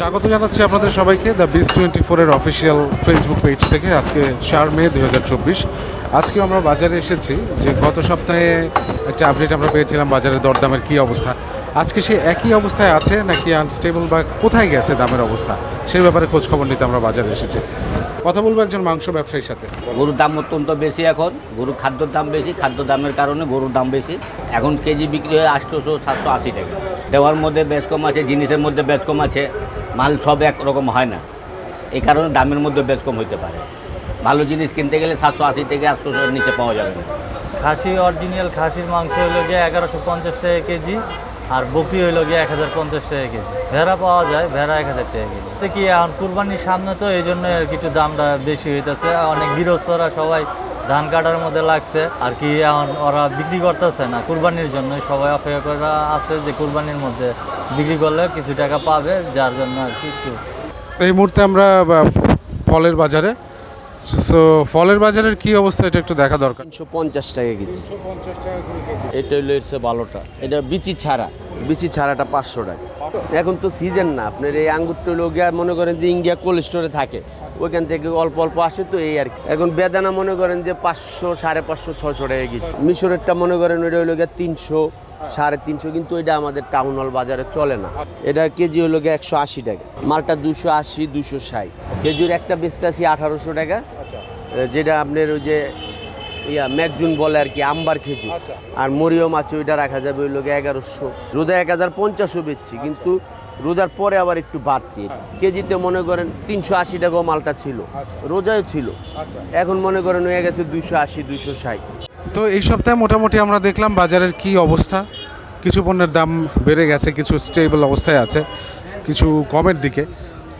স্বাগত জানাচ্ছি আপনাদের সবাইকে। দ্য বিস টোয়েন্টি ফোরের অফিসিয়াল ফেসবুক পেজ থেকে আজকে চার মে দুই হাজার চব্বিশ। আজকে আমরা বাজারে এসেছি যে গত সপ্তাহে একটা আপডেট আমরা পেয়েছিলাম বাজারের দরদামের কী অবস্থা। আজকে সে একই অবস্থায় আছে নাকি আনস্টেবল বা কোথায় গেছে দামের অবস্থা? সেই ব্যাপারে খোঁজ খবর নিতে আমরা বাজারে এসেছি। কথা বলব একজন মাংস ব্যবসায়ীর সাথে। গরুর দাম অত্যন্ত বেশি এখন। গরুর খাদ্যর দাম বেশি, খাদ্য দামের কারণে গরুর দাম বেশি। এখন কেজি বিক্রি হয় আটশোশো সাতশো আশি টাকা। দেওয়ার মধ্যে বেশ কম আছে, জিনিসের মধ্যে বেশ কম আছে। মাল সব একরকম হয় না। এই কারণে দামের মধ্যে বেশ কম হইতে পারে। ভালো জিনিস কিনতে গেলে সাতশো আশি থেকে আটশোশোর নিচে পাওয়া যাবে না। খাসি অরিজিনাল খাসির মাংস হইল গিয়ে এগারোশো পঞ্চাশ টাকা কেজি, আর বকরি হইল গিয়ে এক হাজার পঞ্চাশ টাকা কেজি। ভেড়া পাওয়া যায়, ভেড়া এক হাজার টাকা কেজি। তো কি এখন কুরবানির সামনে তো এই জন্য আর দামটা বেশি হইতেছে। অনেক গৃহস্থরা সবাই ধান কাটার মধ্যে লাগছে। আর কি এখন ওরা বিক্রি করতেছে না কুরবানির জন্য সবাই অপেক্ষা করে আছে যে কুরবানির মধ্যে বিক্রি করলে কিছু টাকা পাবে যার জন্য আর কি একটু। এই মুহূর্তে আমরা ফলের বাজারে। সো ফলের বাজারের কি অবস্থা এটা একটু দেখা দরকার। তিনশো পঞ্চাশ টাকা কেজি। এটা হলো এর এটা বিচি ছাড়া। বিচি ছাড়াটা পাঁচশো টাকা। এখন তো সিজন না আপনার এই আঙ্গুরটা হলো গিয়া মনে করেন যে ইন্ডিয়া কোল্ড স্টোরে থাকে ওইখান থেকে অল্প অল্প আসে তো এই আর কি। এখন বেদানা মনে করেন যে পাঁচশো সাড়ে পাঁচশো ছশো টাকা কেজি। মিশরেরটা মনে করেন ওইটা হলো গিয়া তিনশো সাড়ে তিনশো কিন্তু এটা আমাদের টাউন হল বাজারে চলে না। এটা কেজি হলো গিয়ে একশো আশি টাকা মালটা দুশো আশি দুশো ষাট। কেজির একটা বেচতে আসি আঠারোশো টাকা। যেটা আপনার ওই যে ইয়া ম্যাকজুন বলে আর কি আম্বার খেজুর। আর মরিয়ম আছে ওইটা রাখা যাবে ওই লোকে এগারোশো। রোদা এক হাজার পঞ্চাশও বেচছি কিন্তু রোজার পরে আবার একটু বাড়তি। কেজিতে মনে করেন তিনশো আশি টাকাও মালটা ছিল। রোজাও ছিল। এখন মনে করেন হয়ে গেছে দুইশো আশি দুইশো ষাট। তো এই সপ্তাহে মোটামুটি আমরা দেখলাম বাজারের কি অবস্থা। কিছু পণ্যের দাম বেড়ে গেছে কিছু স্টেবল অবস্থায় আছে কিছু কমের দিকে।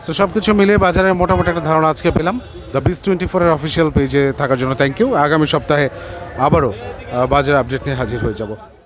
তো সব কিছু মিলে বাজারের মোটামুটি একটা ধারণা আজকে পেলাম। দ্য বিস টোয়েন্টি ফোরের অফিসিয়াল পেজে থাকার জন্য থ্যাংক ইউ আগামী সপ্তাহে আবারও বাজার আপডেট নিয়ে হাজির হয়ে যাব।